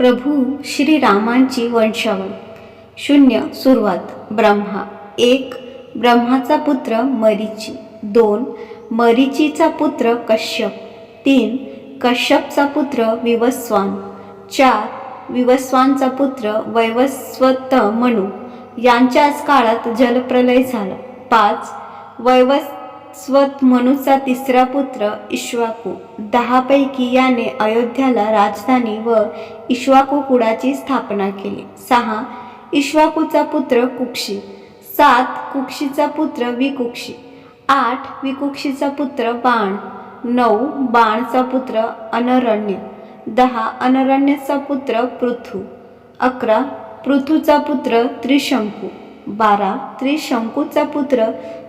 प्रभू श्रीरामांची वंशावळ शून्य सुरुवात. ब्रह्मा. एक ब्रह्माचा पुत्र मरीची. दोन मरीचीचा पुत्र कश्यप. तीन कश्यपचा पुत्र विवस्वान. चार विवस्वानचा पुत्र वैवस्वत म्हणू यांच्याच काळात जलप्रलय झाला. पाच स्वत मनूचा तिसरा पुत्र इश्वाकू. दहापैकी याने अयोध्याला राजधानी व इश्वाकू कुळाची स्थापना केली. सहा इश्वाकूचा पुत्र कुक्षी. सात कुक्षीचा पुत्र विकुक्षी. आठ विकुक्षीचा पुत्र बाण. नऊ बाणचा पुत्र अनरण्य. दहा अनरण्यचा पुत्र पृथू अकरा पृथूचा पुत्र त्रिशंकू. बारा त्रिशंकूचा पुत्र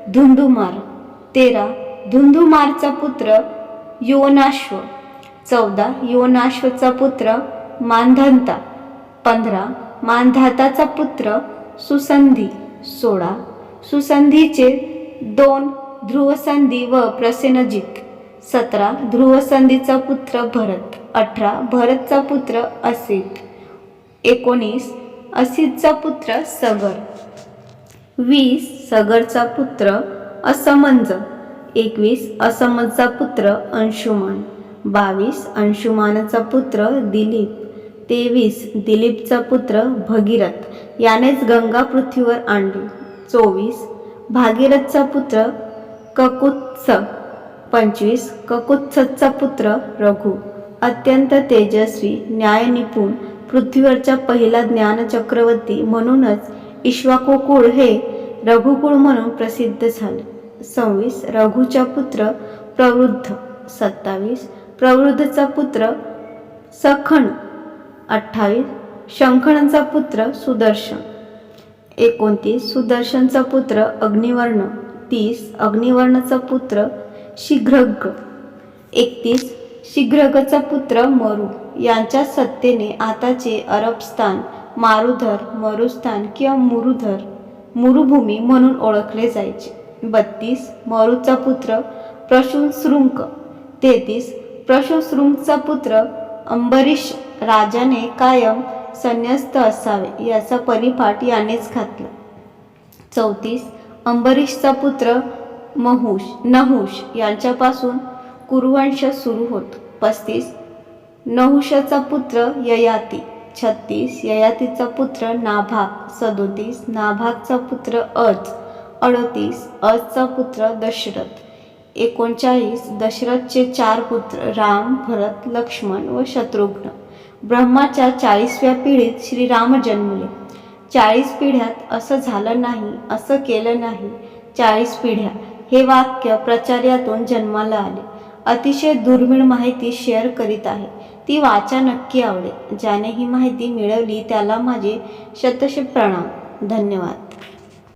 धुंधुमार तेरा. धुंधुमारचा पुत्र योनाश्व. चौदा. योनाश्वचा पुत्र मानधंता. पंधरा. मानधाताचा पुत्र सुसंधी. सोळा. सुसंधीचे दोन ध्रुवसंधी व प्रसेनजित. सतरा. ध्रुवसंधीचा पुत्र भरत. अठरा. भरतचा पुत्र असित. एकोणीस. असितचा पुत्र सगर. वीस. सगरचा पुत्र असमंज. एकवीस असमजचा पुत्र अंशुमान. बावीस अंशुमानाचा पुत्र दिलीप. तेवीस दिलीपचा पुत्र भगीरथ. यानेच गंगा पृथ्वीवर आणली. चोवीस भागीरथचा पुत्र ककुत्स. पंचवीस ककुत्सचा पुत्र रघु. अत्यंत तेजस्वी न्यायनिपुण पृथ्वीवरचा पहिला ज्ञान चक्रवर्ती म्हणूनच इश्वाकुकुळ हे रघुकुळ म्हणून प्रसिद्ध झाले. सव्वीस रघुचा पुत्र प्रवृद्ध सत्तावीस प्रवृद्धचा पुत्र सखण अठ्ठावीस शंखणाचा पुत्र सुदर्शन एकोणतीस सुदर्शनचा पुत्र अग्निवर्ण तीस अग्निवर्णचा पुत्र शीघ्रग एकतीस शीघ्रगचा पुत्र मरु. यांच्या सत्तेने आताचे अरबस्थान मारुधर मरुस्थान किंवा मुरुधर मुरुभूमी म्हणून ओळखले जायचे. बत्तीस मरुचा पुत्र प्रशुश्रुंक तेहतीस प्रशुश्रुंकचा पुत्र अंबरीश राजाने कायम संन्यस्त असावे याचा परिपाठ यानेच घातला. चौतीस अंबरीशचा पुत्र महुष नहुष यांच्यापासून कुरुवंश सुरू होतो. पस्तीस नहुषाचा पुत्र ययाती. छत्तीस ययातीचा पुत्र नाभाग सदोतीस नाभागचा पुत्र अज. अडतीस अजचा पुत्र दशरथ एकोणचाळीस दशरथचे चार पुत्र राम भरत लक्ष्मण व शत्रुघ्न. ब्रह्माच्या चाळीसव्या पिढीत श्रीराम जन्मले. चाळीस पिढ्यात असं झालं नाही असं केलं नाही. चाळीस पिढ्या हे वाक्य प्रचार्यातून जन्माला आले. अतिशय दुर्मिळ माहिती शेअर करीत आहे. ती वाचा नक्की आवडेल. ज्याने ही माहिती मिळवली त्याला माझे शतश प्रणाम धन्यवाद.